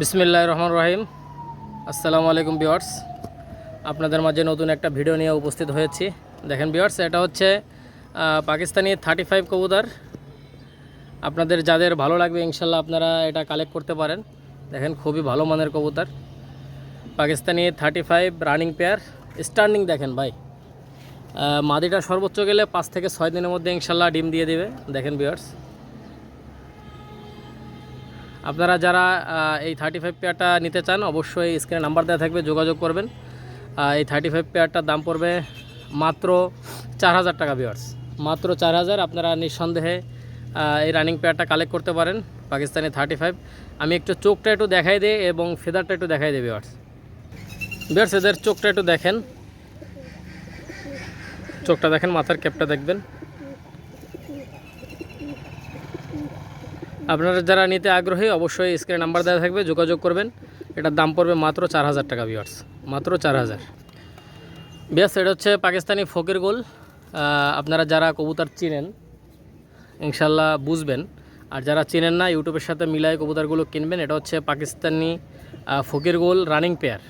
বিসমিল্লাহ রহমান রহিম। আসসালামু আলাইকুম বিওয়ার্স আপনাদের মাঝে নতুন একটা ভিডিও নিয়ে উপস্থিত হয়েছি। দেখেন বিওয়ার্স এটা হচ্ছে পাকিস্তানি থার্টি ফাইভ কবুতর। আপনাদের যাদের ভালো লাগবে ইনশাল্লাহ আপনারা এটা কালেক্ট করতে পারেন। দেখেন, খুবই ভালো মানের কবুতর। Pakistani thirty five running pair stunning দেখেন ভাই। মাদিটা সর্বোচ্চ গেলে পাঁচ থেকে ছয় দিনের মধ্যে ইনশাল্লাহ ডিম দিয়ে দেবে। দেখেন বিয়ার্স আপনারা যারা এই থার্টি ফাইভ পেয়ারটা নিতে চান, অবশ্যই স্ক্রিনে নাম্বার দেওয়া থাকবে, যোগাযোগ করবেন। এই থার্টি ফাইভ পেয়ারটার দাম পড়বে মাত্র চার হাজার টাকা বিয়ার্স মাত্র চার হাজার, আপনারা নিঃসন্দেহে এই রানিং পেয়ারটা কালেক্ট করতে পারেন, পাকিস্তানি থার্টি ফাইভ আমি একটু চোখটা একটু দেখাই দিই এবং ফেদারটা একটু দেখাই দিই বিয়ার্স বিয়ার্স এদের চোখটা একটু দেখেন। চোখটা দেখেন, মাথার ক্যাপটা দেখবেন। আপনারা যারা নিতে আগ্রহী, অবশ্যই স্ক্রিনে নাম্বার দেওয়া থাকবে, যোগাযোগ করবেন। এটার দাম পড়বে মাত্র চার হাজার টাকা ভিওয়ার্স মাত্র চার হাজার। বিয়াস, এটা হচ্ছে পাকিস্তানি ফকির গোল। আপনারা যারা কবুতর চিনেন, ইনশাল্লাহ বুঝবেন। আর যারা চিনেন না, ইউটিউবের সাথে মিলায় কবুতরগুলো কিনবেন, এটা হচ্ছে পাকিস্তানি ফকির গোল রানিং পেয়ার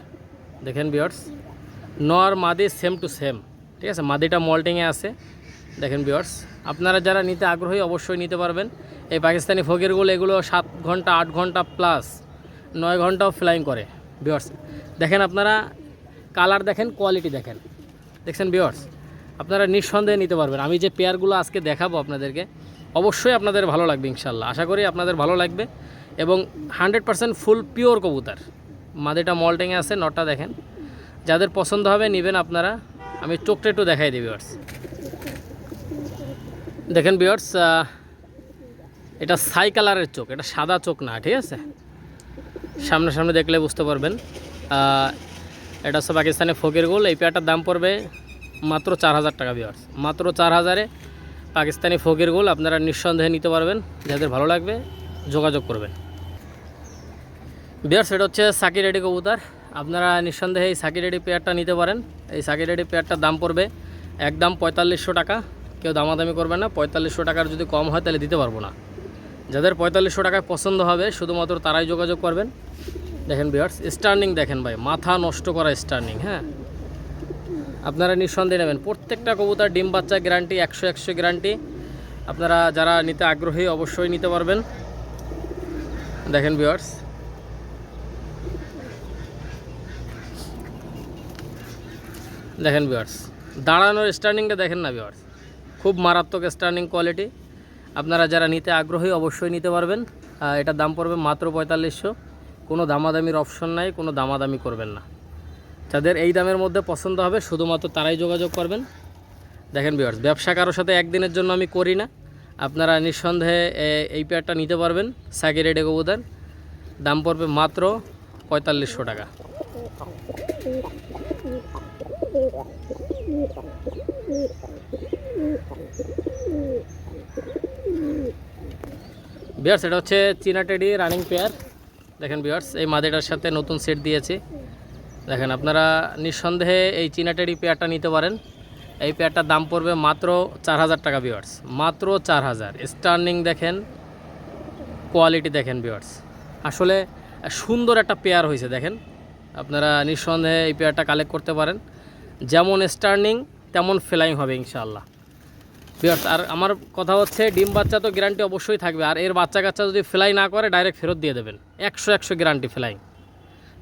দেখেন বিয়ার্স নর, মাদি সেম টু সেম ঠিক আছে, মাদিটা মল্টিংয়ে আছে। দেখেন বিয়ার্স আপনারা যারা নিতে আগ্রহী অবশ্যই নিতে পারবেন। এই পাকিস্তানি ফকিরগুলো এগুলো সাত ঘণ্টা, আট ঘণ্টা প্লাস নয় ঘন্টাও ফ্লাইং করে বিয়ার্স দেখেন আপনারা কালার দেখেন কোয়ালিটি দেখেন। দেখছেন বিয়ার্স আপনারা নিঃসন্দেহে নিতে পারবেন। আমি যে পেয়ারগুলো আজকে দেখাবো আপনাদেরকে, অবশ্যই আপনাদের ভালো লাগবে ইনশাল্লাহ। আশা করি আপনাদের ভালো লাগবে এবং হান্ড্রেড পারসেন্ট ফুল পিওর কবুতর। মাদিটা মল্টিংয়ে আছে নটটা দেখেন। যাদের পছন্দ হবে, নেবেন আপনারা। আমি চোখটা একটু দেখাই দিই বিয়ার্স দেখেন বিয়ার্স এটা সাই কালারের চোখ, এটা সাদা চোখ না, ঠিক আছে? সামনে সামনে দেখলে বুঝতে পারবেন। এটা হচ্ছে পাকিস্তানি ফকির গোল, এই পেয়ারটার দাম পড়বে মাত্র চার হাজার টাকা বিয়ার্স মাত্র চার হাজারে পাকিস্তানি ফকির গোল, আপনারা নিঃসন্দেহে নিতে পারবেন। যাদের ভালো লাগবে, যোগাযোগ করবেন। বিয়ার্স এটা হচ্ছে সাকি রেডি কবুতার। আপনারা নিঃসন্দেহে এই সাকি রেডি পেয়ারটা নিতে পারেন। এই সাকি রেডি পেয়ারটার দাম পড়বে একদম পঁয়তাল্লিশশো টাকা। কেউ দামাদামি করবে না, পঁয়তাল্লিশশো টাকার যদি কম হয় তাহলে দিতে পারব না। যাদের পঁয়তাল্লিশশো টাকায় পছন্দ হবে, শুধুমাত্র তারাই যোগাযোগ করবেন। দেখেন বিয়ার্স স্টার্নিং দেখেন ভাই, মাথা নষ্ট করা স্টার্নিং হ্যাঁ? আপনারা নিঃসন্দেহে নেবেন। প্রত্যেকটা কবুতর, ডিম বাচ্চা গ্যারান্টি একশো একশো গ্যারান্টি আপনারা যারা নিতে আগ্রহী, অবশ্যই নিতে পারবেন। দেখেন বিয়ার্স দেখেন বিয়ার্স দাঁড়ানোর স্টার্নিংটা দেখেন না বিয়ার্স খুব মারাত্মক স্টার্নিং কোয়ালিটি আপনারা যারা নিতে আগ্রহী অবশ্যই নিতে পারবেন। এটার দাম পড়বে মাত্র পঁয়তাল্লিশশো। কোনো দামাদামির অপশন নাই, কোনো দামাদামি করবেন না। যাদের এই দামের মধ্যে পছন্দ হবে, শুধুমাত্র তারাই যোগাযোগ করবেন। দেখেন বিয়ার্স ব্যবসা কারোর সাথে একদিনের জন্য আমি করি না। আপনারা নিঃসন্দেহে এই পেয়ারটা নিতে পারবেন সাকি রেডে কবুতর দাম পড়বে মাত্র পঁয়তাল্লিশশো টাকা। বিয়ার্স এটা হচ্ছে চীনা টেডি রানিং পেয়ার দেখেন বিয়ার্স এই মাদেটার সাথে নতুন সেট দিয়েছি। দেখেন, আপনারা নিঃসন্দেহে এই চীনা টেডি পেয়ারটা নিতে পারেন। এই পেয়ারটার দাম পড়বে মাত্র চার হাজার টাকা বিয়ার্স মাত্র চার হাজার। স্টার্নিং দেখেন কোয়ালিটি দেখেন বিয়ার্স আসলে সুন্দর একটা পেয়ার হয়েছে, দেখেন। আপনারা নিঃসন্দেহে এই পেয়ারটা কালেক্ট করতে পারেন। যেমন স্টার্নিং তেমন ফ্লাইং হবে, ইনশাআল্লাহ। বিয়ার্স আর আমার কথা হচ্ছে, ডিম বাচ্চা তো গ্যারান্টি অবশ্যই থাকবে। আর এর বাচ্চা কাচ্চা যদি ফ্লাই না করে ডাইরেক্ট ফেরত দিয়ে দেবেন। একশো একশো গ্যারান্টি ফ্লাইং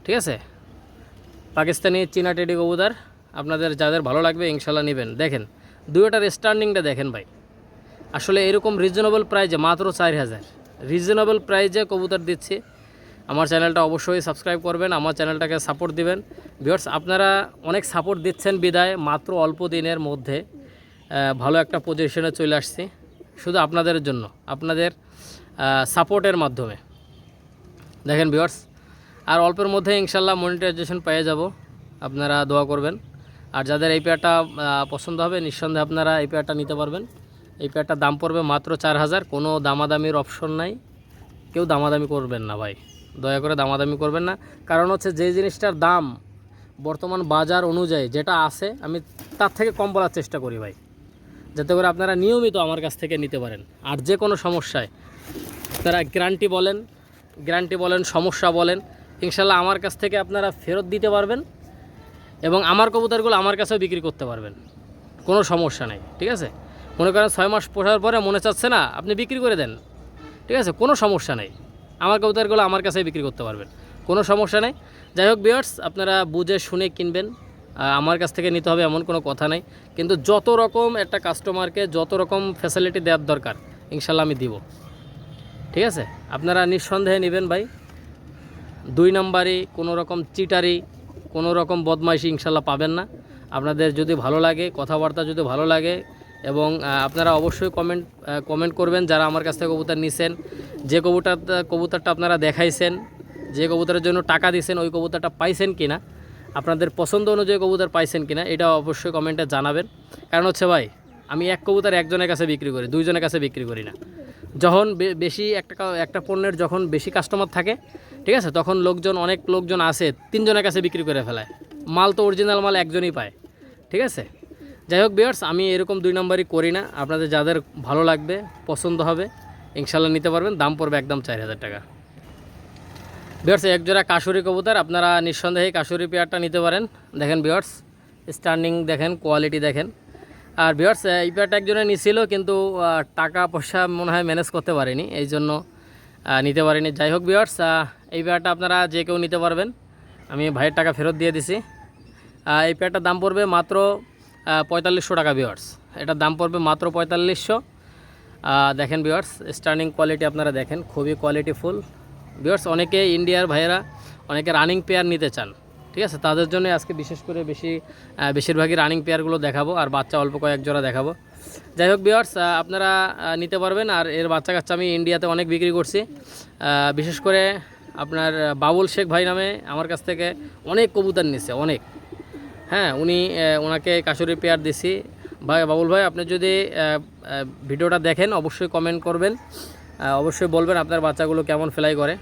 ঠিক আছে? পাকিস্তানি, চীনা টেডি কবুদার আপনাদের যাদের ভালো লাগবে ইনশাল্লাহ নেবেন। দেখেন দুয়োটার স্টার্নিংটা দেখেন ভাই। আসলে এরকম রিজনেবল প্রাইজে মাত্র চার হাজার। রিজনেবল প্রাইজে কবুতর দিচ্ছি। আমার চ্যানেলটা অবশ্যই সাবস্ক্রাইব করবেন, আমার চ্যানেলটাকে সাপোর্ট দিবেন। ভিউয়ার্স আপনারা অনেক সাপোর্ট দিচ্ছেন বিদায়, মাত্র অল্প দিনের মধ্যে। ভালো একটা পজিশনে চলে আসছি। শুধু আপনাদের জন্য, আপনাদের সাপোর্টের মাধ্যমে। দেখেন ভিউয়ার্স আর অল্পের মধ্যে ইনশাল্লাহ মনিটাইজেশন পেয়ে যাব। আপনারা দোয়া করবেন। আর যাদের এই পেয়ারটা পছন্দ হবে, নিঃসন্দেহে আপনারা এই পেয়ারটা নিতে পারবেন। এই পেয়ারটার দাম পড়বে মাত্র চার হাজার, কোনো দামাদামির অপশন নাই। কেউ দামাদামি করবেন না ভাই। দয়া করে দামাদামি করবেন না। কারণ হচ্ছে যে জিনিসটার দাম বর্তমান বাজার অনুযায়ী যেটা আছে, আমি তার থেকে কম বলার চেষ্টা করি ভাই। যাতে করে আপনারা নিয়মিত আমার কাছ থেকে নিতে পারেন। আর যে কোনো সমস্যায় আপনারা গ্যারান্টি বলেন গ্যারান্টি বলেন, সমস্যা বলেন, ইনশাল্লাহ আমার কাছ থেকে আপনারা ফেরত দিতে পারবেন এবং আমার কবুতরগুলো আমার কাছেও বিক্রি করতে পারবেন। কোনো সমস্যা নেই, ঠিক আছে? মনে করেন ছয় মাস পোষার পরে মনে চাচ্ছে না, আপনি বিক্রি করে দেন, ঠিক আছে? কোনো সমস্যা নেই, আমার কবুতরগুলো আমার কাছেই বিক্রি করতে পারবেন। কোনো সমস্যা নেই। যাই হোক বিয়ার্স আপনারা বুঝে শুনে কিনবেন আমার কাছ থেকে নিতে হবে এমন কোনো কথা নাই। কিন্তু যত রকম একটা কাস্টমারকে যত রকম ফ্যাসিলিটি দেওয়ার দরকার, ইনশাল্লাহ আমি দিব। ঠিক আছে? আপনারা নিঃসন্দেহে নেবেন ভাই। দুই নাম্বারই, কোনো রকম চিটারি, কোনো রকম বদমাইশি ইনশাল্লাহ পাবেন না। আপনাদের যদি ভালো লাগে, কথাবার্তা যদি ভালো লাগে, এবং আপনারা অবশ্যই কমেন্ট কমেন্ট করবেন যারা আমার কাছ থেকে কবুতর নিছেন। যে কবুতর কবুতরটা আপনারা দেখাইছেন, যে কবুতরের জন্য টাকা দিয়েছেন ওই কবুতরটা পাইছেন কিনা আপনাদের পছন্দ অনুযায়ী কবুতর পাইছেন কিনা, এটা অবশ্যই কমেন্টে জানাবেন। কারণ হচ্ছে ভাই, আমি এক কবুতর একজনের কাছে বিক্রি করি, দুইজনের কাছে বিক্রি করি না। যখন বেশি একটা একটা পণ্যের যখন বেশি কাস্টমার থাকে, ঠিক আছে, তখন লোকজন, অনেক লোকজন আসে, তিনজনের কাছে বিক্রি করে ফেলায়। মাল তো অরিজিনাল মাল একজনই পায়, ঠিক আছে? যাই হোক বিয়ার্স আমি এরকম দুই নম্বরই করি না। আপনাদের যাদের ভালো লাগবে, পছন্দ হবে ইনশাল্লাহ নিতে পারবেন। দাম পড়বে একদম চার হাজার টাকা। বিয়ার্স একজোড়া কাশুরি কবুতর, আপনারা নিঃসন্দেহে কাশুরি পেয়ারটা নিতে পারেন। দেখেন বিয়ার্স স্ট্যান্ডিং দেখেন কোয়ালিটি দেখেন। আর বিয়ার্স এই পেয়ারটা একজনে নিছিল, কিন্তু টাকা পয়সা মনে হয় ম্যানেজ করতে পারেনি, এই জন্য নিতে পারিনি। যাই হোক বিয়ার্স এই পেয়ারটা আপনারা যে কেউ নিতে পারবেন। আমি ভাইয়ের টাকা ফেরত দিয়ে দিছি। এই পেয়ারটার দাম পড়বে মাত্র পঁয়তাল্লিশশো টাকা বিয়ার্স এটার দাম পড়বে মাত্র পঁয়তাল্লিশশো। দেখেন বিয়ার্স স্টার্নিং কোয়ালিটি আপনারা দেখেন, খুবই কোয়ালিটিফুল বিয়ার্স অনেকে ইন্ডিয়ার ভাইয়েরা, অনেকে রানিং পেয়ার নিতে চান, ঠিক আছে? তাদের জন্য আজকে বিশেষ করে বেশি বেশিরভাগই রানিং পেয়ারগুলো দেখাবো, আর বাচ্চা অল্প কয়েক জোড়া দেখাবো। যাই হোক বিয়ার্স আপনারা নিতে পারবেন, আর এর বাচ্চা কাচ্চা আমি ইন্ডিয়াতে অনেক বিক্রি করছি। বিশেষ করে আপনার বাবুল শেখ ভাই নামে আমার কাছ থেকে অনেক কবুতর নিচ্ছে অনেক। হ্যাঁ উনি ওনাকে কাশুরি পেয়ার দিছি। ভাই বাবুল ভাই, আপনি যদি ভিডিওটা দেখেন, অবশ্যই কমেন্ট করবেন। অবশ্যই বলবেন আপনার বাচ্চাগুলো কেমন ফ্লাই করে।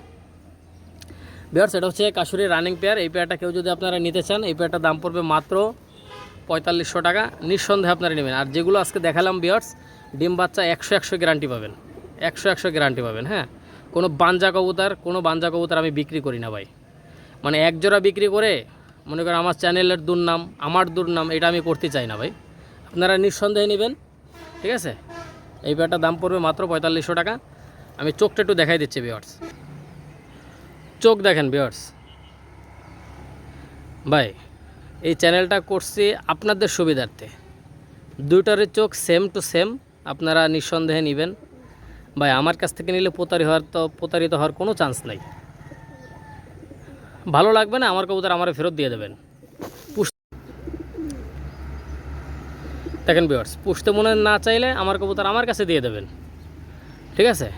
বিয়ার্স এটা হচ্ছে কাশুরি রানিং পেয়ার এই পেয়ারটা কেউ যদি আপনারা নিতে চান, এই পেয়ারটার দাম পড়বে মাত্র পঁয়তাল্লিশশো টাকা। নিঃসন্দেহে আপনারা নেবেন। আর যেগুলো আজকে দেখালাম বিয়ার্স ডিম বাচ্চা একশো একশো গ্যারান্টি পাবেন। একশো একশো গ্যারান্টি পাবেন হ্যাঁ? কোনো বাঞ্জা কবুতর, কোনো বাঞ্জা কবুতর আমি বিক্রি করি না ভাই। মানে এক জোড়া বিক্রি করে, মনে করেন আমার চ্যানেলের দুর্নাম, আমার দুর্নাম, এটা আমি করতে চাই না ভাই। আপনারা নিঃসন্দেহে নেবেন, ঠিক আছে? এই পেয়ারটার দাম পড়বে মাত্র পঁয়তাল্লিশশো টাকা। আমি চোখটা একটু দেখাই দিচ্ছি বিয়ার্স চোখ দেখেন বিয়ার্স ভাই, এই চ্যানেলটা করছি আপনাদের সুবিধার্থে। দুইটারের চোখ সেম টু সেম আপনারা নিঃসন্দেহে নেবেন। ভাই, আমার কাছ থেকে নিলে প্রতারিত হওয়ার তো, প্রতারিত হওয়ার কোনো চান্স নাই। ভালো লাগবে না, আমার কবুতর আমার ফেরত দিয়ে দেবেন। দেখেন বিয়ার্স পুষতে মনে না চাইলে আমার কবুতর আমার কাছে দিয়ে দেবেন। ঠিক আছে?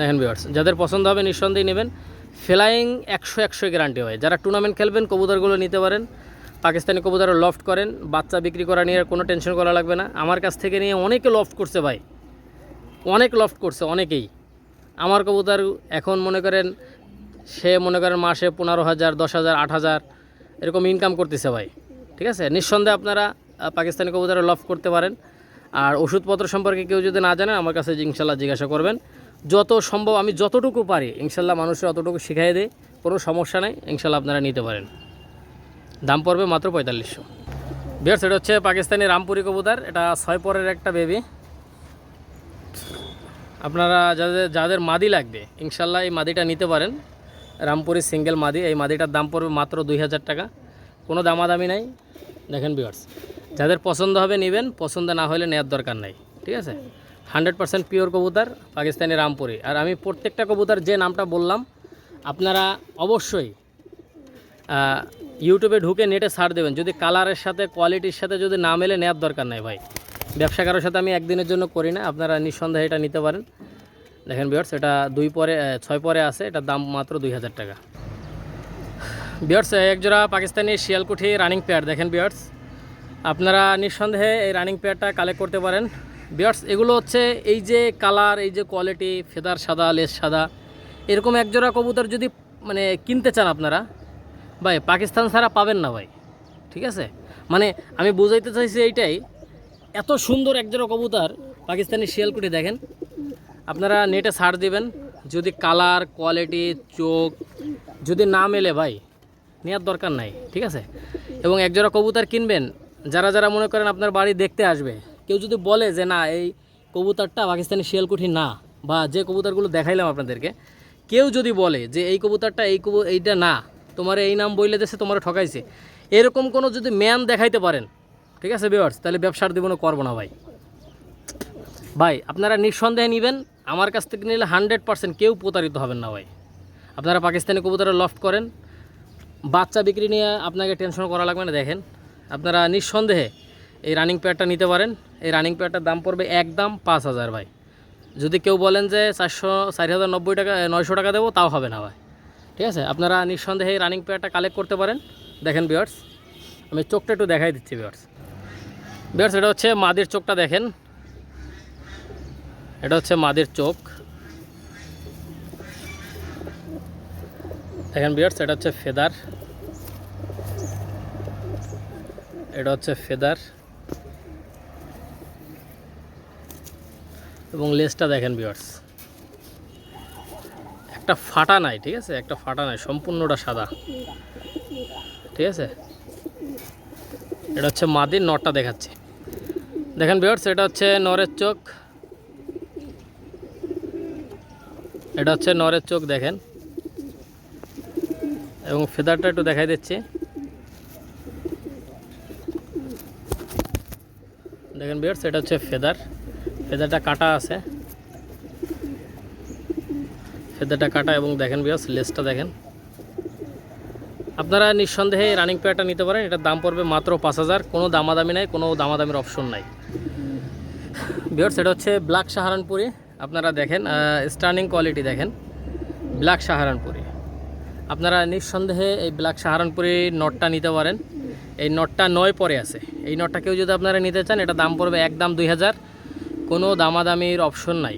দেখেন বিয়ার্স যাদের পছন্দ হবে নিঃসন্দেহে নেবেন। ফ্লাইং একশো একশো গ্যারান্টি হয়। যারা টুর্নামেন্ট খেলবেন, কবুতরগুলো নিতে পারেন। পাকিস্তানি কবুতর লফট করেন। বাচ্চা বিক্রি করা নিয়ে কোনো টেনশন করা লাগবে না। আমার কাছ থেকে নিয়ে অনেকে লফট করছে ভাই। অনেক লফট করছে, অনেকেই। আমার কবুতর এখন মনে করেন, সে মনে করেন মাসে পনেরো হাজার, দশ হাজার, আট হাজার এরকম ইনকাম করতেছে ভাই। ঠিক আছে? নিঃসন্দেহে আপনারা পাকিস্তানি কবুতরে লফট করতে পারেন। আর ওষুধপত্র সম্পর্কে কেউ যদি না জানেন, আমার কাছে ইনশাল্লাহ জিজ্ঞাসা করবেন। যত সম্ভব আমি যতটুকু পারি, ইনশাল্লাহ মানুষের অতটুকু শিখাই দিই, কোনো সমস্যা নেই, ইনশাল্লাহ আপনারা নিতে পারেন। দাম পড়বে মাত্র পঁয়তাল্লিশশো। বিয়ার্স, এটা হচ্ছে পাকিস্তানি রামপুরি কবুতর, এটা ছয় পরের একটা বেবি আপনারা যাদের যাদের মাদি লাগবে, ইনশাল্লাহ এই মাদিটা নিতে পারেন। রামপুরি সিঙ্গেল মাদি, এই মাদিটার দাম পড়বে মাত্র দুই হাজার টাকা। কোনো দামাদামি নাই। দেখেন বিয়ার্স যাদের পছন্দ হবে নেবেন, পছন্দ না হলে নেওয়ার দরকার নাই। ঠিক আছে? হান্ড্রেড পার্সেন্ট পিওর কবুতর পাকিস্তানি রামপুরি। আর আমি প্রত্যেকটা কবুতর যে নামটা বললাম, আপনারা অবশ্যই ইউটিউবে ঢুকে নেটে ছাড় দেবেন। যদি কালারের সাথে, কোয়ালিটির সাথে যদি না মেলে, নেওয়ার দরকার নাই ভাই। ব্যবসা কারোর সাথে আমি একদিনের জন্য করি না, আপনারা নিঃসন্দেহে এটা নিতে পারেন। দেখেন বিয়ার্স এটা দুই পরে ছয় পরে আছে, এটার দাম মাত্র দুই হাজার টাকা। বিয়ার্স একজোড়া পাকিস্তানি শিয়ালকুঠি রানিং পেয়ার দেখেন বিয়ার্স আপনারা নিঃসন্দেহে এই রানিং পেয়ারটা কালেক্ট করতে পারেন। বিয়ার্স, এগুলো হচ্ছে এই যে কালার, এই যে কোয়ালিটি ফেদার সাদা, লেস সাদা, এরকম একজোড়া কবুতর যদি মানে কিনতে চান আপনারা, ভাই, পাকিস্তান ছাড়া পাবেন না ভাই, ঠিক আছে? মানে আমি বুঝাইতে চাইছি এইটাই, এত সুন্দর একজোড়া কবুতর, পাকিস্তানি শিয়ালকুটি দেখেন, আপনারা নেটে ছাড় দিবেন, যদি কালার কোয়ালিটি চোখ, যদি না মেলে ভাই নেওয়ার দরকার নাই, ঠিক আছে? এবং একজোড়া কবুতর কিনবেন, যারা যারা মনে করেন আপনার বাড়ি দেখতে আসবে কেউ যদি বলে যে, না, এই কবুতরটা পাকিস্তানি শিয়ালকুঠি না, বা যে কবুতরগুলো দেখাইলাম আপনাদেরকে, কেউ যদি বলে যে, এই কবুতরটা, এই কবু, এইটা না, তোমার এই নাম বইলে দেশে তোমার ঠকাইছে, এরকম কোনো যদি ম্যান দেখাইতে পারেন, ঠিক আছে বিয়ার্স তাহলে ব্যবসার জীবনে করব না ভাই। ভাই, আপনারা নিঃসন্দেহে নেবেন, আমার কাছ থেকে নিলে হান্ড্রেড পার্সেন্ট কেউ প্রতারিত হবেন না ভাই। আপনারা পাকিস্তানি কবুতরের লফট করেন, বাচ্চা বিক্রি নিয়ে আপনাকে টেনশন করা লাগবে না, দেখেন। আপনারা নিঃসন্দেহে এই রানিং প্যাডটা নিতে পারেন। এই রানিং প্যাডটার দাম পড়বে একদম পাঁচ হাজার ভাই। যদি কেউ বলেন যে চারশো, চারি হাজার নব্বই টাকা নয়শো টাকা দেবো, তাও হবে না ভাই। ঠিক আছে? আপনারা নিঃসন্দেহে এই রানিং প্যাডটা কালেক্ট করতে পারেন। দেখেন বিয়ার্স আমি চোখটা একটু দেখাই দিচ্ছি বিয়ার্স বিয়ার্স এটা হচ্ছে মাদের চোখটা দেখেন। এটা হচ্ছে মাদের চোখ। দেখেন বিয়ার্স এটা হচ্ছে ফেদার। এটা হচ্ছে ফেদার। এবং লেজটা দেখেন বিয়ার্স একটা ফাটা নাই, ঠিক আছে? একটা ফাটা নাই, সম্পূর্ণটা সাদা। ঠিক আছে? এটা হচ্ছে মাদির নটটা দেখাচ্ছে। দেখেন বিয়ার্স এটা হচ্ছে নরের চোখ। এটা হচ্ছে নরের চোখ, দেখেন। এবং ফেদারটা একটু দেখাই দিচ্ছি। দেখেন বিয়ার্স এটা হচ্ছে ফেদার। ফেদারটা কাটা আছে। ফেদারটা কাটা এবং দেখেন বিয়ার্স লেসটা দেখেন। আপনারা নিঃসন্দেহে রানিং পেয়ারটা নিতে পারেন। এটার দাম পড়বে মাত্র পাঁচ হাজার। কোনো দামাদামি নাই, কোনো দামাদামির অপশন নাই। বিয়ার্স এটা হচ্ছে ব্ল্যাক সাহারানপুরি আপনারা দেখেন স্টার্নিং কোয়ালিটি দেখেন। ব্ল্যাক সাহারানপুরি আপনারা নিঃসন্দেহে এই ব্ল্যাক সাহারানপুরি নটটা নিতে পারেন। এই নটটা নয় পরে আছে। এই নটটা কেউ যদি আপনারা নিতে চান এটা দাম পড়বে একদম দুই হাজার। কোনো দামাদামির অপশন নাই,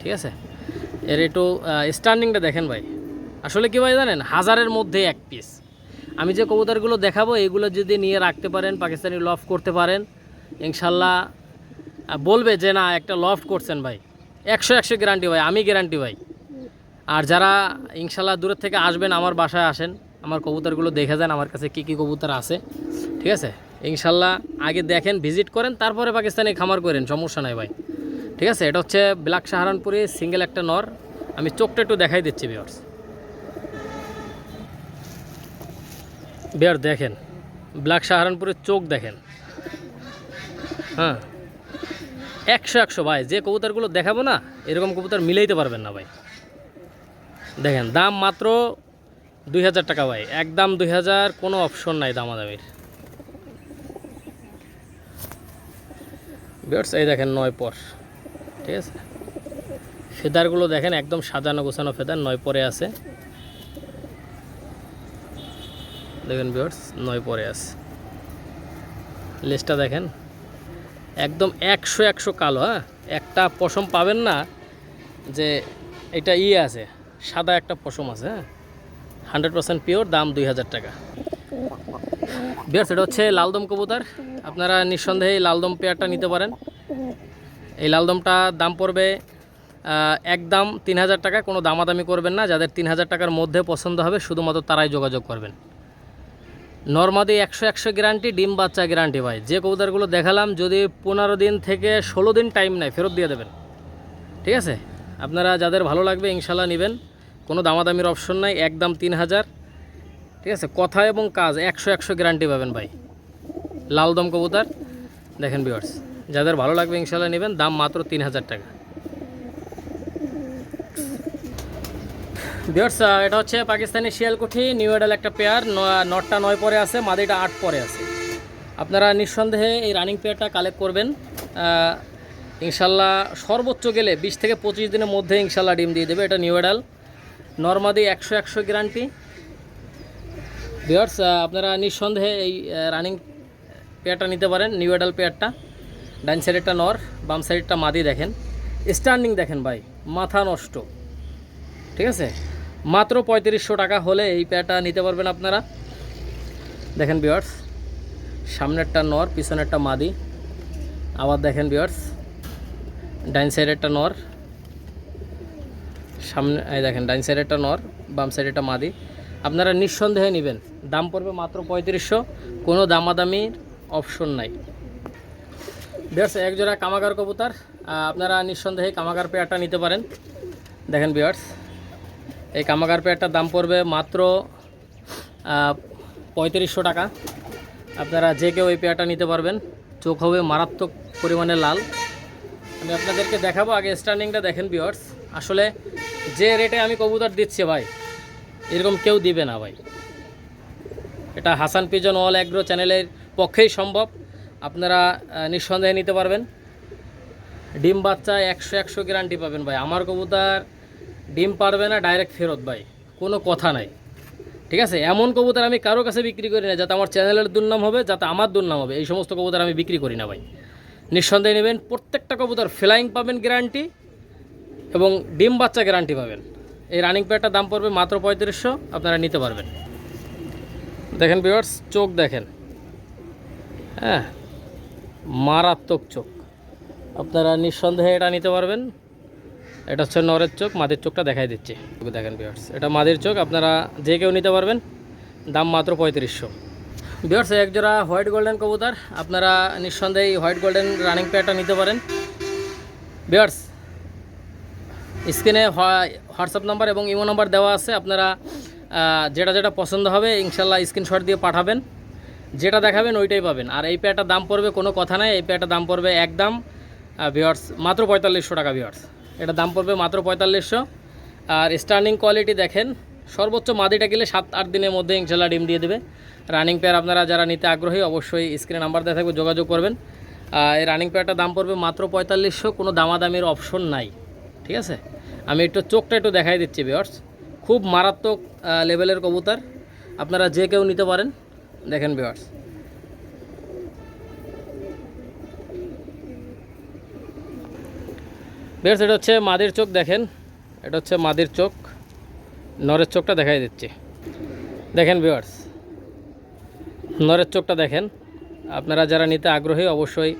ঠিক আছে? এর একটু স্ট্যান্ডিংটা দেখেন ভাই। আসলে কী ভাই জানেন, হাজারের মধ্যে এক পিস আমি যে কবুতরগুলো দেখাবো, এগুলো যদি নিয়ে রাখতে পারেন, পাকিস্তানি লফ করতে পারেন, ইনশাল্লাহ বলবে যে না, একটা লফট করছেন ভাই। একশো একশো গ্যারান্টি ভাই, আমি গ্যারান্টি ভাই। আর যারা ইনশাল্লাহ দূরের থেকে আসবেন, আমার বাসায় আসেন, আমার কবুতরগুলো দেখে যান, আমার কাছে কী কী কবুতর আছে, ঠিক আছে? ইনশাল্লাহ আগে দেখেন, ভিজিট করেন, তারপরে পাকিস্তানি খামার করেন, সমস্যা নাই ভাই। ঠিক আছে? এটা হচ্ছে ব্ল্যাক সাহারানপুরি সিঙ্গেল একটা নর। আমি চোখটা একটু দেখাই দিচ্ছি বিয়ার্স বিয়ার দেখেন। ব্ল্যাক সাহারানপুরের চোখ দেখেন। হ্যাঁ। একশো একশো, ভাই, যে কবুতরগুলো দেখাবো না, এরকম কবুতর মিলাইতে পারবেন না, ভাই। দেখেন, দাম মাত্র দুই হাজার টাকা, ভাই। একদম দুই হাজার, কোনো অপশন নাই দামাদামির। বিয়ার্স এই দেখেন নয় পর। ঠিক আছে? ফেদারগুলো দেখেন একদম সাজানো গোছানো ফেদার, নয় পরে আছে। দেখেন বিয়ার্স নয় পরে আছে। লেজটা দেখেন, একদম একশো একশো কালো হ্যাঁ? একটা পশম পাবেন না যে এটা ইয়ে আছে, সাদা একটা পশম আছে হ্যাঁ? হান্ড্রেড পার্সেন্ট পিওর দাম দুই হাজার টাকা। বিয়ার্স এটা হচ্ছে লালদম কবুতর। আপনারা নিঃসন্দেহে এই লালদম পেয়ারটা নিতে পারেন। এই লালদমটা দাম পড়বে একদম তিন হাজার টাকা, কোনো দামাদামি করবেন না। যাদের তিন হাজার টাকার মধ্যে পছন্দ হবে, শুধুমাত্র তারাই যোগাযোগ করবেন। নর্মাদি একশো একশো গ্যারান্টি, ডিম বাচ্চা গ্যারান্টি ভাই। যে কবুতরগুলো দেখালাম, যদি পনেরো দিন থেকে ষোলো দিন টাইম নেয়, ফেরত দিয়ে দেবেন। ঠিক আছে? আপনারা যাদের ভালো লাগবে ইনশাল্লাহ নেবেন। কোনো দামাদামির অপশন নাই, একদম তিন হাজার ঠিক আছে? কথা এবং কাজ, একশো একশো গ্যারান্টি পাবেন ভাই। লালদম কবুতর। দেখেন বিয়ার্স যাদের ভালো লাগবে ইনশাল্লাহ নেবেন, দাম মাত্র তিন হাজার টাকা বিয়ার্স এটা হচ্ছে পাকিস্তানি শিয়ালকুঠি নিউ এডাল একটা পেয়ার নটটা নয় পরে আছে, মাদিটা আট পরে আছে। আপনারা নিঃসন্দেহে এই রানিং পেয়ারটা কালেক্ট করবেন। ইনশাল্লাহ সর্বোচ্চ গেলে বিশ থেকে পঁচিশ দিনের মধ্যে ইনশাল্লাহ ডিম দিয়ে দেবে। এটা নিউ এডাল নর্মাদি একশো একশো গ্যারান্টি বিয়ার্স আপনারা নিঃসন্দেহে এই রানিং পেয়ারটা নিতে পারেন নিউ এডাল পেয়ারটা। ডাইন সাইডেরটা নর, বাম সাইডেরটা মাদি দেখেন। স্ট্যান্ডিং দেখেন ভাই, মাথা নষ্ট। ঠিক আছে? মাত্র পঁয়ত্রিশশো টাকা হলে এই পেয়ারটা নিতে পারবেন আপনারা। দেখেন বিয়ার্স সামনেরটা নর, পিছনেরটা মাদি। আবার দেখেন বিয়ার্স ডাইন সাইডেরটা নর। সামনে এই দেখেন ডাইন সাইডেরটা নর, বাম সাইডেরটা মাদি। আপনারা নিঃসন্দেহে নেবেন। দাম পড়বে মাত্র পঁয়ত্রিশশো। কোনো দামাদামির অপশন নাই। বিয়ার্স এক জোড়া কামাগার কবুতর আপনারা নিঃসন্দেহে কামাগার পেয়ারটা নিতে পারেন। দেখেন বিয়ার্স এই কামাগার পেয়ারটার দাম পড়বে মাত্র পঁয়ত্রিশশো টাকা। আপনারা যে কেউ এই পেয়ারটা নিতে পারবেন। চোখ হবে মারাত্মক পরিমাণে লাল। আমি আপনাদেরকে দেখাবো আগে স্ট্যান্ডিংটা দেখেন বিয়ার্স আসলে যে রেটে আমি কবুতর দিচ্ছি ভাই, এরকম কেউ দিবে না ভাই। এটা হাসান পিজন অল অ্যাগ্রো চ্যানেলের পক্ষেই সম্ভব। আপনারা নিঃসন্দেহে নিতে পারবেন। ডিম বাচ্চা একশো একশো গ্যারান্টি পাবেন ভাই। আমার কবুতর ডিম পারবে না, ডাইরেক্ট ফেরত ভাই। কোনো কথা নাই। ঠিক আছে? এমন কবুতর আমি কারও কাছে বিক্রি করি না, যাতে আমার চ্যানেলের দুর্নাম হবে, যাতে আমার দুর্নাম হবে। এই সমস্ত কবুতর আমি বিক্রি করি না ভাই। নিঃসন্দেহে নেবেন, প্রত্যেকটা কবুতর ফ্লাইং পাবেন গ্যারান্টি এবং ডিম বাচ্চা গ্যারান্টি পাবেন। এই রানিং প্যাডটার দাম পড়বে মাত্র পঁয়ত্রিশশো, আপনারা নিতে পারবেন। দেখেন ভিউয়ার্স চোখ দেখেন। হ্যাঁ মারাত্মক চোখ। আপনারা নিঃসন্দেহে এটা নিতে পারবেন। এটা হচ্ছে নরের চোখ, মাদের চোখটা দেখাই দিচ্ছে। দেখেন ভিউয়ার্স এটা মাদের চোখ, আপনারা যে কেউ নিতে পারবেন। দাম মাত্র পঁয়ত্রিশশো। ভিউয়ার্স এক জোড়া হোয়াইট গোল্ডেন কবুতর, আপনারা নিঃসন্দেহে হোয়াইট গোল্ডেন রানিং প্যাডটা নিতে পারেন। ভিউয়ার্স স্ক্রিনে হোয়াটসঅ্যাপ নাম্বার এবং ইমো নাম্বার দেওয়া আছে, আপনারা যেটা যেটা পছন্দ হবে, ইনশাল্লাহ স্ক্রিনশট দিয়ে পাঠাবেন। যেটা দেখাবেন ওইটাই পাবেন। আর এই প্যাডটার দাম পড়বে কোনো কথা নাই, এই প্যাডটার দাম পড়বে একদম ভিওয়ার্স মাত্র পঁয়তাল্লিশশো টাকা ভিওয়ার্স এটা দাম পড়বে মাত্র পঁয়তাল্লিশশো। আর স্টার্নিং কোয়ালিটি দেখেন, সর্বোচ্চ মাদিটা গেলে সাত, আট দিনের মধ্যে ইনশাল্লাহ ডিম দিয়ে দেবে। রানিং পেয়ার আপনারা যারা নিতে আগ্রহী, অবশ্যই স্ক্রিনে নাম্বার দেওয়া থাকবে, যোগাযোগ করবেন। এই রানিং পেয়ারটার দাম পড়বে মাত্র পঁয়তাল্লিশশো, কোনো দামাদামির অপশন নাই। ঠিক আছে? আমি একটু চোখটা একটু দেখাই দিচ্ছি বিয়ার্স খুব মারাত্মক লেভেলের কবুতর। আপনারা যে কেউ নিতে পারেন। দেখেন বিয়ার্স বিয়ার্স এটা হচ্ছে মাদির চোখ, দেখেন। এটা হচ্ছে মাদির চোখ। নরের চোখটা দেখাই দিচ্ছে। দেখেন বিয়ার্স নরের চোখটা দেখেন। আপনারা যারা নিতে আগ্রহী, অবশ্যই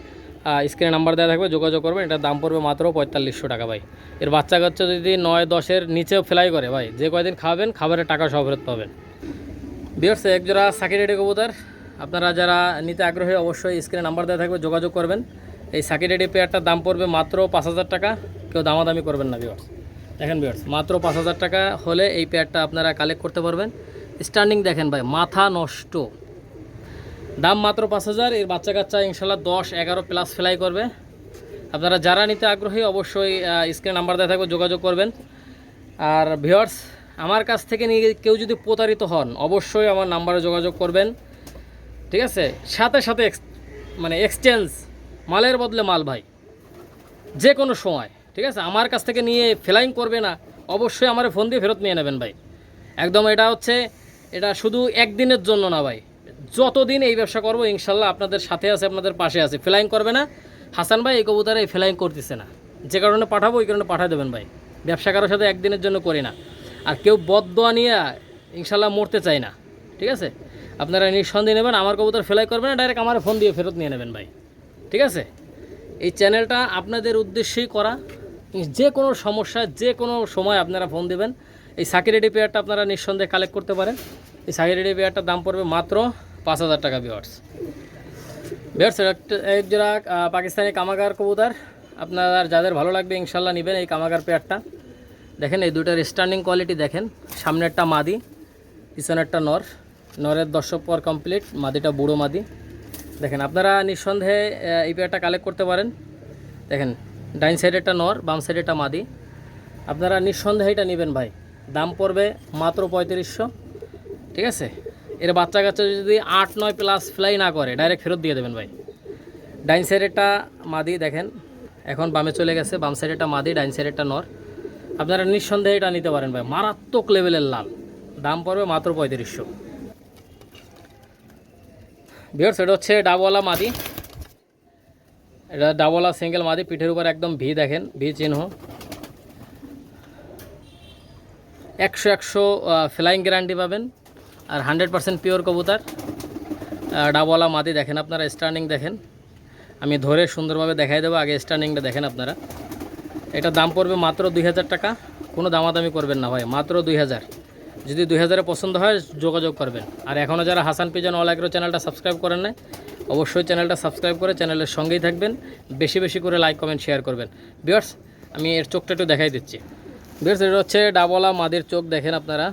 স্ক্রিনে নাম্বার দেওয়া থাকবে, যোগাযোগ করবেন। এটার দাম পড়বে মাত্র পঁয়তাল্লিশশো টাকা ভাই। এর বাচ্চা কাচ্চা যদি নয়, দশের নিচেও ফ্লাই করে ভাই, যে কয়দিন খাবেন, খাবারের টাকা সহ ফেরত পাবেন। বিয়ার্স এক জোড়া সাকির রেডি কবুতর। আপনারা যারা নিতে আগ্রহী, অবশ্যই স্ক্রিনে নাম্বার দেওয়া থাকবে, যোগাযোগ করবেন। এই সাকির রেডি পেয়ারটার দাম পড়বে মাত্র পাঁচ হাজার টাকা। কেউ দামাদামি করবেন না বিয়ার্স দেখেন বিয়ার্স মাত্র পাঁচ হাজার টাকা হলে এই পেয়ারটা আপনারা কালেক্ট করতে পারবেন। স্ট্যান্ডিং দেখেন ভাই, মাথা নষ্ট। দাম মাত্র পাঁচ হাজার, এর বাচ্চা কাচ্চা ইনশাল্লাহ দশ এগারো প্লাস ফ্লাই করবে। আপনারা যারা নিতে আগ্রহী, অবশ্যই স্ক্রিন নাম্বার দেওয়া থাকবে, যোগাযোগ করবেন। আর ভিওর্স আমার কাছ থেকে নিয়ে কেউ যদি প্রতারিত হন, অবশ্যই আমার নাম্বারে যোগাযোগ করবেন। ঠিক আছে? সাথে সাথে মানে এক্সচেঞ্জ মালের বদলে মাল ভাই। যে কোনো সময়, ঠিক আছে? আমার কাছ থেকে নিয়ে ফ্লাইং করবে না, অবশ্যই আমার ফোন দিয়ে ফেরত নিয়ে নেবেন ভাই। একদম এটা হচ্ছে, এটা শুধু একদিনের জন্য না ভাই। যতদিন এই ব্যবসা করব, ইনশাল্লাহ আপনাদের সাথে আছে, আপনাদের পাশে আছে। ফ্লাইং করবে না। হাসান ভাই এই কবুতরে ফ্লাইং করতেছে না। যে কারণে পাঠাবো, ওই কারণে পাঠিয়ে দেবেন ভাই। ব্যবসা কারোর সাথে একদিনের জন্য করি না। আর কেউ বদদোয়া নিয়ে ইনশাল্লাহ মরতে চায় না, ঠিক আছে? আপনারা নিঃসন্দেহে নেবেন, আমার কবুতর ফেলাই করবেন না ডাইরেক্ট আমার ফোন দিয়ে ফেরত নিয়ে নেবেন ভাই, ঠিক আছে? এই চ্যানেলটা আপনাদের উদ্দেশ্যেই করা। যে কোনো সমস্যা, যে কোনো সময় আপনারা ফোন দেবেন। এই সাকিরেডি পেয়ারটা আপনারা নিঃসন্দেহে কালেক্ট করতে পারেন। এই সাকিরেডি পেয়ারটার দাম পড়বে মাত্র পাঁচ হাজার টাকা বিয়ার্স বিয়ার্স এক জোড়া পাকিস্তানি কামাগার কবুতর। আপনার যাদের ভালো লাগবে, ইনশাল্লাহ নেবেন এই কামাগার পেয়ারটা দেখেন, এই দুটার স্ট্যান্ডিং কোয়ালিটি দেখেন। সামনেরটা মাদি, পিছনেরটা নর। নরের দর্শক পর কমপ্লিট মাদিটা বুড়ো মাদি। দেখেন, আপনারা নিঃসন্দেহে এই পেয়ারটা কালেক্ট করতে পারেন। দেখেন, ডাইন সাইডেরটা নর, বাম সাইডেরটা মাদি। আপনারা নিঃসন্দেহে এটা নেবেন ভাই। দাম পড়বে মাত্র পঁয়ত্রিশশো। ঠিক আছে? এর বাচ্চা কাচ্চা যদি আট, নয় প্লাস ফ্লাই না করে ডাইরেক্ট ফেরত দিয়ে দেবেন ভাই। ডাইন সাইডেরটা মাদি, দেখেন, এখন বামে চলে গেছে। বাম সাইডেরটা মাদি, ডাইন সাইডেরটা নর। আপনারা নিঃসন্দেহে এটা নিতে পারেন ভাই। মারাত্মক লেভেলের লাল। দাম পড়বে মাত্র পঁয়ত্রিশশো। বিয়ার সেটা হচ্ছে ডাবওয়ালা মাদি। এটা ডাবওয়ালা সিঙ্গেল মাদি, পিঠের উপর একদম ভি দেখেন, ভি চিহ্ন। একশো একশো ফ্লাইং গ্যারান্টি পাবেন আর হান্ড্রেড পার্সেন্ট পিওর কবুতার। ডাবওয়ালা মাদি দেখেন আপনারা স্টার্নিং দেখেন। আমি ধরে সুন্দরভাবে দেখাই দেবো, আগে স্টার্নিংটা দেখেন আপনারা। এটা দাম পড়বে মাত্র দুই হাজার টাকা। কোনো দামাদামি করবেন না ভাই, মাত্র দুই হাজার। যদি দুই হাজারে পছন্দ হয়, যোগাযোগ করবেন। আর এখনও যারা হাসান পিজন অল অ্যাগ্রো চ্যানেলটা সাবস্ক্রাইব করেন না অবশ্যই চ্যানেলটা সাবস্ক্রাইব করে চ্যানেলের সঙ্গেই থাকবেন। বেশি বেশি করে লাইক, কমেন্ট, শেয়ার করবেন। বিয়ার্স আমি এর চোখটা একটু দেখাই দিচ্ছি। বিয়ার্স এটা হচ্ছে ডাবলা মাদের চোখ, দেখেন আপনারা।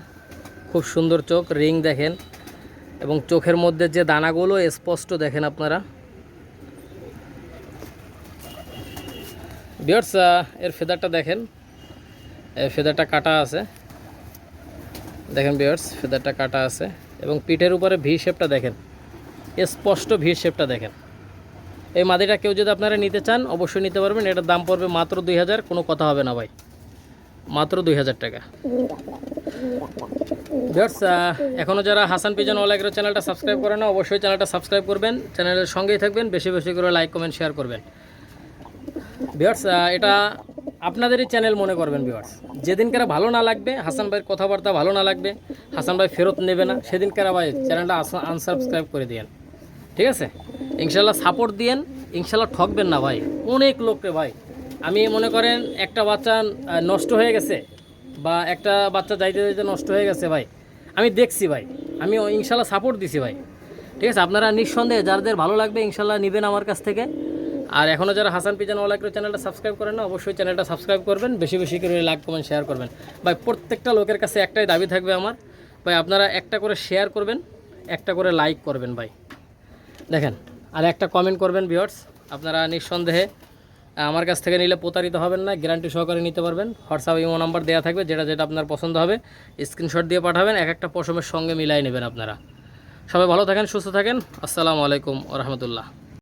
খুব সুন্দর চোখ, রিং দেখেন। এবং চোখের মধ্যে যে দানাগুলো, স্পষ্ট দেখেন আপনারা। বিয়ার্স এর ফেদারটা দেখেন। এর ফেদারটা কাটা আছে। দেখেন বিয়ার্স ফেদারটা কাটা আছে। এবং পিঠের উপরে ভি শেপটা দেখেন। স্পষ্ট ভি শেপটা দেখেন। এই মাদিটা কেউ যদি আপনারা নিতে চান, অবশ্যই নিতে পারবেন। এটার দাম পড়বে মাত্র দুই হাজার, কোনো কথা হবে না ভাই। মাত্র দুই হাজার টাকা। ভিউয়ার্স এখনও যারা হাসান পিজন অল চ্যানেলটা সাবস্ক্রাইব করে না, অবশ্যই চ্যানেলটা সাবস্ক্রাইব করবেন। চ্যানেলের সঙ্গেই থাকবেন। বেশি বেশি করে লাইক কমেন্ট শেয়ার করবেন। ভিউয়ার্স এটা আপনাদেরই চ্যানেল মনে করবেন ভিউয়ার্স যেদিনকার ভালো না লাগবে, হাসান ভাইয়ের কথাবার্তা ভালো না লাগবে, হাসান ভাই ফেরত নেবে না, সেদিনকার ভাই চ্যানেলটা আনসাবস্ক্রাইব করে দিয়েন। ঠিক আছে? ইনশাল্লাহ সাপোর্ট দিয়েন, ইনশাল্লাহ ঠকবেন না ভাই। অনেক লোককে ভাই, আমি মনে করেন একটা বাচ্চা নষ্ট হয়ে গেছে বা একটা বাচ্চা যাইতে যাইতে নষ্ট হয়ে গেছে ভাই, আমি দেখছি ভাই, আমি ইনশাল্লাহ সাপোর্ট দিছি ভাই। ঠিক আছে? আপনারা নিঃসন্দেহে যাদের ভালো লাগবে, ইনশাল্লাহ নেবেন আমার কাছ থেকে। আর এখনও যারা হাসান পিজান ওয়ালাইকুর চ্যানেলটা সাবস্ক্রাইব করেন না, অবশ্যই চ্যানেলটা সাবস্ক্রাইব করবেন, বেশি বেশি করে লাইক কমেন্ট শেয়ার করবেন। ভাই, প্রত্যেকটা লোকের কাছে একটাই দাবি থাকবে আমার। ভাই, আপনারা একটা করে শেয়ার করবেন, একটা করে লাইক করবেন ভাই। দেখেন, আর একটা কমেন্ট করবেন ভিউয়ার্স আপনারা নিঃসন্দেহে, আমার কাছ থেকে নিলে প্রতারিত হবেন না গ্যারান্টি সহকারে নিতে পারবেন। হোয়াটসঅ্যাপ ইমো নাম্বার দেওয়া থাকবে, যেটা যেটা আপনার পছন্দ হবে স্ক্রিনশট দিয়ে পাঠাবেন এক একটা পশমের সঙ্গে মিলাই নেবেন আপনারা। সবাই ভালো থাকেন, সুস্থ থাকেন। আসসালামু আলাইকুম রহমতুল্লাহ।